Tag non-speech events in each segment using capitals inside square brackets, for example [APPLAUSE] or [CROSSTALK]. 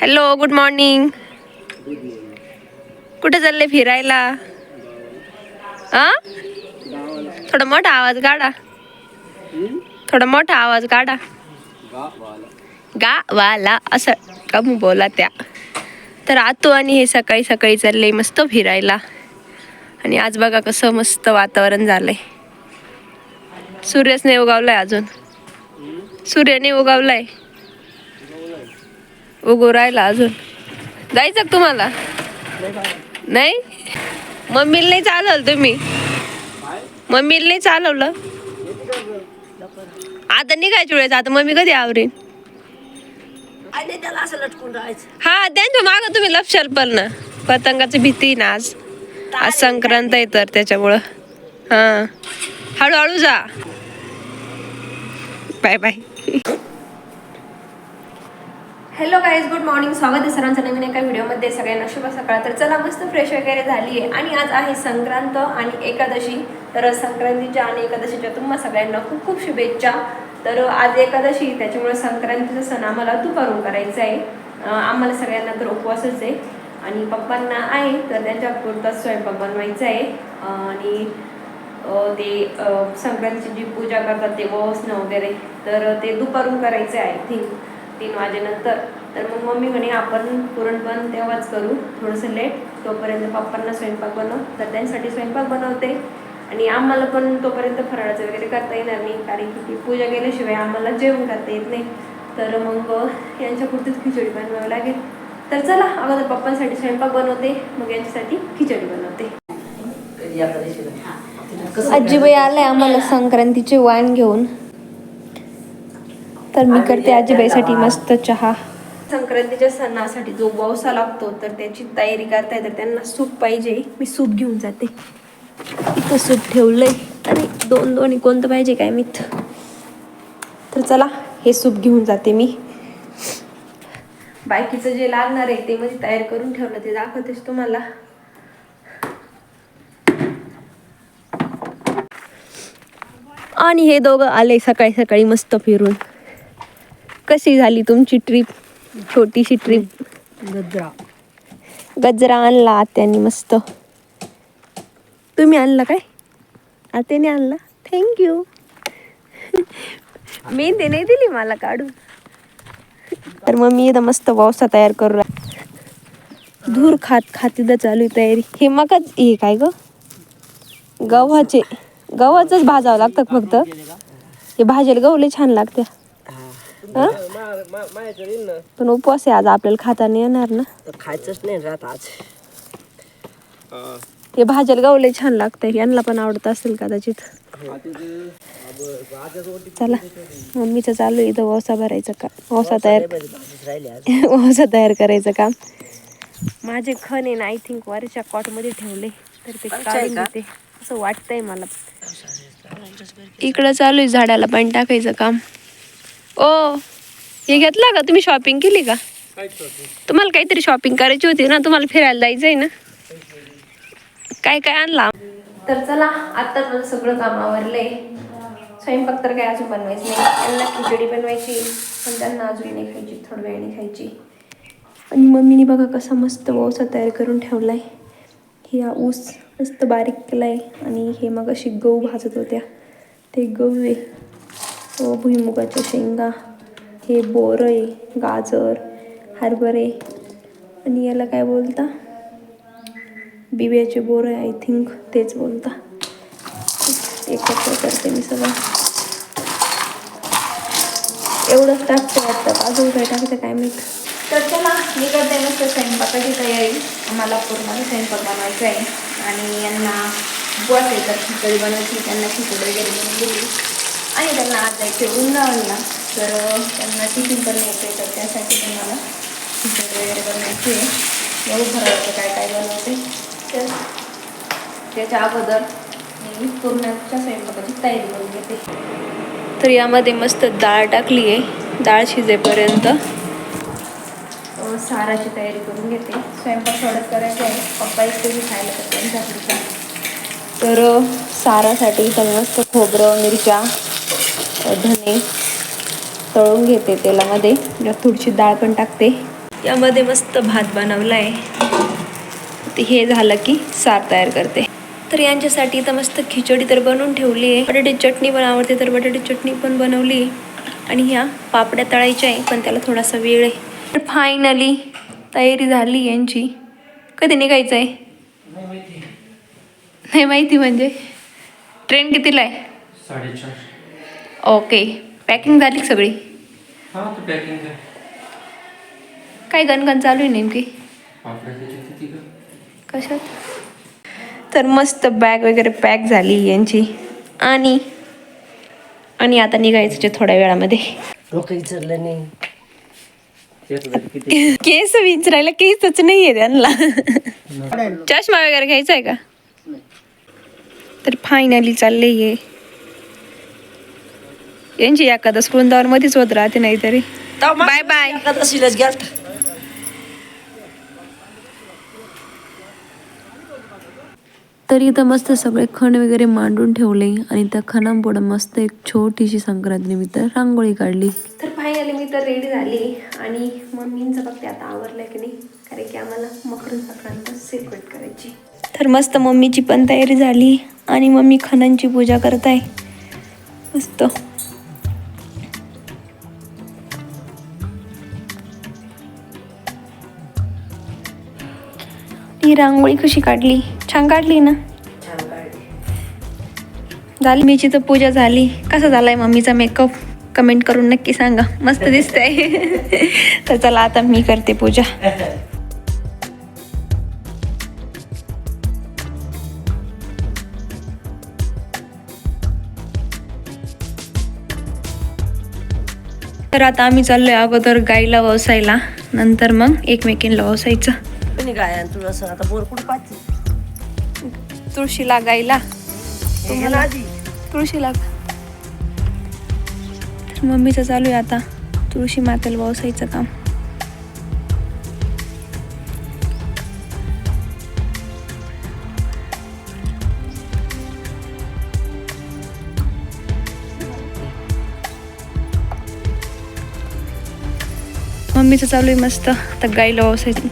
Hello good morning कुठे चालले फिरायला? आ? थोडा मोठा आवाज काढा. थोडा मोठा आवाज काढा. गा वाला असं कम बोला त्या. तर आतू आणि हे सकाळी सकाळी चालले मस्त फिरायला. आणि आज बघा कसं मस्त वातावरण झालंय. सूर्यच नाही उगावलाय अजून. सूर्याने उगावलाय. उगू राहिला अजून. जायचं तुम्हाला? नाही? मम्मीला नाही चालवलं तुम्ही? मम्मीला नाही चालवलं? आता निघायच्या वेळेस आता मम्मी कधी आवरेन? आणि त्याला असं लटकून राहायचं. हा त्यांच्या माग तुम्ही लपशाल पण ना. पतंगाची भीती ना आज. आज संक्रांत आहे तर त्याच्यामुळं. हा. हळूहळू जा. Bye bye. Hello guys good morning स्वागत आहे सरांचं नवीन एका व्हिडिओमध्ये सगळ्यांना शुभ सकाळ. तर चला मस्त फ्रेश वगैरे झाली आहे. आणि आज आहे संक्रांत आणि एकादशी. तर संक्रांतीच्या आणि एकादशीच्या तुम्हा सगळ्यांना खूप खूप शुभेच्छा. तर आज एकादशी त्याच्यामुळे संक्रांतीचा सण आम्हाला दुपारून करायचा आहे. आम्हाला सगळ्यांना तर उपवासच आहे. आणि पप्पांना आहे तर त्यांच्या पुरता स्वयंपाक बनवायचा आहे. आणि ते संक्रांतीची जी पूजा करतात ते वसणं वगैरे तर ते दुपारून करायचे आहे. थिंक तीन वाजेनंतर. तर मग मम्मी म्हणे आपण पुरणपण तेव्हाच करू. थोडंसं लेट तोपर्यंत पप्पांना स्वयंपाक बनव. तर त्यांसाठी स्वयंपाक बनवते. आणि आम्हाला पण तोपर्यंत फराळाचं वगैरे करता येणार नाही. कारण की ती पूजा केल्याशिवाय आम्हाला जेवण करता येत नाही. तर मग यांच्यापुरतीच खिचडी बनवावी लागेल. तर चला अगोदर पप्पांसाठी स्वयंपाक बनवते. मग यांच्यासाठी खिचडी बनवते. आजीबाई आलाय आम्हाला संक्रांतीचे वाण घेऊन. तर मी करते आजीबाईसाठी मस्त चहा. संक्रांतीच्या सणासाठी जो वावसा लागतो तर त्याची तयारी करताय तर त्यांना सूप पाहिजे. मी सूप घेऊन जाते. इथं सूप ठेवलंय. अरे दोन दोन कोणतं पाहिजे काय मीठ तर चला हे सूप घेऊन जाते मी. बाकीचं जे लागणार आहे ते मध्ये तयार करून ठेवलं. ते दाखवतेस तुम्हाला. आणि हे दोघं आले सकाळी सकाळी मस्त फिरून. कशी झाली तुमची ट्रिप छोटीशी ट्रिप गजरा. गजरा आणला आत्यानी मस्त. तुम्ही आणला काय? आत्याने आणला. थँक्यू मेहंदी नाही दिली मला काढून. तर मग मी इथं मस्त वौसा तयार करू धूर खात खात इथं चालू आहे तयारी. हे मग हे काय ग? गव्हाचे. गव्हाचंच भाजावं लागतं फक्त? हे भाजेल गवले छान लागते हं? पण उपवास आहे आज आपल्याला खाता नाही येणार ना. खायचंच नाही राहत आज. हे. भाज्याला गवले छान लागतंय. यांना पण आवडत असेल कदाचित. चला. मम्मीचं चालू आहे इथं वसा भरायचं का? वसा तयार भाजीच राहिली आज. [LAUGHS] वसा तयार करायचं काम माझे खण आहे ना आय थिंक वरच्या कॉटमध्ये ठेवले. तर ते काढून घेते असं वाटतंय मला. इकडं चालू आहे झाडाला पाणी टाकायचं काम. ओ हे घेतला का? तुम्ही शॉपिंग केली का? तुम्हाला काहीतरी शॉपिंग करायची होती ना तुम्हाला फिरायला जायचंय ना? काय काय आणला? तर चला आता माझं सगळं काम आवरलंय. स्वयंपाक तर काय अजून बनवायचं नाही. त्यांना खिचडी बनवायची पण त्यांना अजून नाही खायची थोड्या वेळाने खायची. आणि मम्मीने बघा कसा मस्त वौसा तयार करून ठेवलाय. हे हा ऊस मस्त बारीक केलाय आणि हे मग अशी गहू भाजत होत्या. ते गहू आहे. हो, भुईमुगाच्या शेंगा हे बोरं आहे गाजर हरभरे आणि याला काय बोलता? बिब्याचे बोर आहे आय थिंक तेच बोलता. एकत्र करते मी सगळं. एवढंच टाकते वाटतं अजून काय टाकते काय माहीत? तर चला मी करते मस्त स्वयंपाकाची तयारी. आम्हाला पूर्ण स्वयंपाक बनवायचा आहे. आणि यांना उपवास आहे खिचडी बनवायची त्यांना खिचडी वगैरे बनवून दिली. आणि त्यांना आज जायचे वृंदावनला तर त्यांना टिफिन पण आहे तर त्यासाठी पण मला वगैरे बनवायची आहे. एवढं काय काय बनवते. तर त्याच्या अगोदर मी पूर्णाच्या स्वयंपाकाची तयारी करून घेते. तर यामध्ये मस्त डाळ टाकली आहे. डाळ शिजेपर्यंत. साराची तयारी करून घेते. स्वयंपाक थोडंच करायचं आहे. पप्पा एकटे खायला तर तर सारासाठी इथं मस्त खोबरं मिरच्या धने तळून घेते तेलामध्ये. थोडीशी डाळ पण टाकते. यामध्ये मस्त भात बनवला आहे ते हे झालं की सार तयार करते. तर यांच्यासाठी तर मस्त खिचडी तर बनवून ठेवली आहे. बटाटे चटणी पण आवडते तर बटाटे चटणी पण बनवली आणि ह्या पापड्या तळायच्या आहे पण त्याला थोडासा वेळ आहे. तर फायनली तयारी झाली यांची. कधी निघायचं आहे नाही माहिती म्हणजे? ट्रेन कितीला आहे? साडेचार ओके पॅकिंग झाली सगळी? हा तू पॅकिंग काय गणगण चालू आहे नेमकी? कशात? तर मस्त बॅग वगैरे पॅक झाली यांची. आणि आणि आता निघायचं जे थोड्या वेळामध्ये. डोकं विचारलं नाही. किती केस विचारायला केसच नाही आहे त्यांना चष्मा वगैरे घ्यायचा आहे का? तर फायनली चालले ये यांची एखादं वृंदावर मध्येच होत राहते नाहीतरी बाय बाय एकादशीलाच गेलता. तर इथं मस्त सगळे खण वगैरे मांडून ठेवले आणि त्या खणांपुढं मस्त एक छोटीशी संक्रांत निमित्त रांगोळी काढली. तर फायनली मी तर रेडी झाली आणि मम्मींचं बघते आता आवरलंय की नाही कारण की आम्हाला मकर संक्रांत सेलिब्रेट करायची. तर मस्त मम्मीची पण तयारी झाली आणि मम्मी खणांची पूजा करत आहे. मस्त. ही रांगोळी कशी काढली? छान काढली ना? झाली मीची तर पूजा झाली. कसा झालाय मम्मीचा मेकअप कमेंट करून नक्की सांगा. मस्त दिसतंय. [LAUGHS] तर चला आता मी करते पूजा. तर आता आम्ही चाललोय अगोदर गाईला वसायला. नंतर मग एकमेकींना वसायचं. कोणी तुला असं आता बोर गाईला हे ना आधी. तुळशीला. तर मम्मीचं चालू आहे आता. तुळशी मातेला व्यवसायचं काम. मम्मीचं चालू आहे मस्त. तर गाईला व्यवसायचं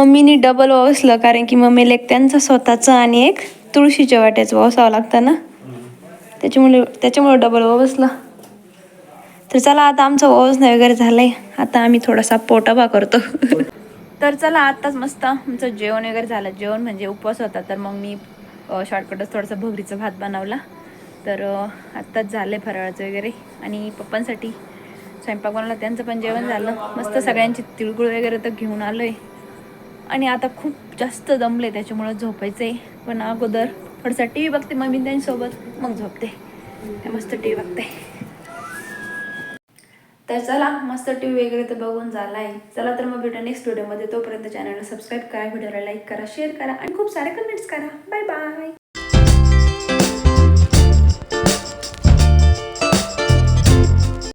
मम्मीनी डबल वसलं कारण की मम्मीला एक त्यांचं स्वतःचं आणि एक तुळशीच्या वाट्याचं वावसावं लागतं ना? त्याच्यामुळे त्याच्यामुळे डबल वसलं तर चला आता आमचं वावसणं वगैरे झालंय. आता आम्ही थोडासा पोटाबा करतो. तर चला आत्ताच मस्त आमचं जेवण वगैरे झालं. जेवण म्हणजे उपवास होता तर मग मी शॉर्टकटच थोडासा भगरीचा भात बनवला. तर आत्ताच झालं आहे फराळाचं वगैरे. आणि पप्पांसाठी स्वयंपाक बनवला त्यांचं पण जेवण झालं. मस्त सगळ्यांची तिळगुळ वगैरे तर घेऊन आलो आहे आणि आता खूप जास्त दमले त्याच्यामुळं झोपायचं. आहे पण अगोदर थोडासा टी व्ही बघते मम्मी त्यांच्यासोबत मग झोपते. मस्त टी व्ही बघते. तर चला मस्त टी व्ही वगैरे तर बघून झाला आहे चला तर मग भेटू नेक्स्ट व्हिडिओमध्ये तोपर्यंत चॅनलला सबस्क्राईब करा व्हिडिओला लाईक करा शेअर करा आणि खूप सारे कमेंट्स करा. Bye bye